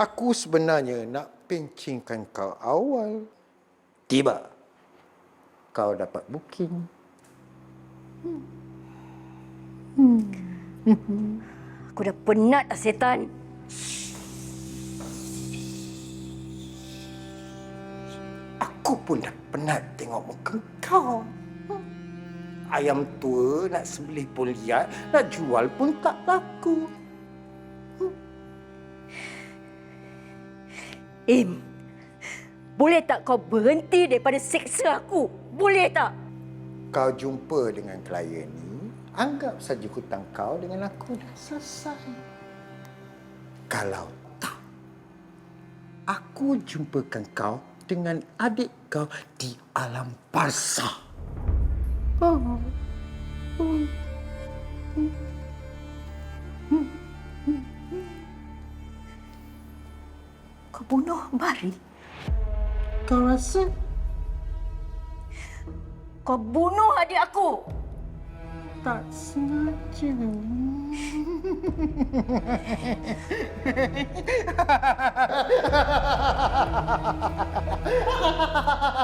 Aku sebenarnya nak pencingkan kau awal. Tiba. Kau dapat booking. Aku dah penat dah setan. Aku pun dah penat tengok muka kau. Ayam tua nak sembelih pun liat, nak jual pun tak laku. Im, boleh tak kau berhenti daripada seksa aku? Boleh tak? Kau jumpa dengan klien ni, anggap saja hutang kau dengan aku dah selesai. Kalau tak, aku jumpakan kau dengan adik kau di alam barzah. Kau bunuh Bari. Kau rasa Kau bunuh adik aku. tak sengaja?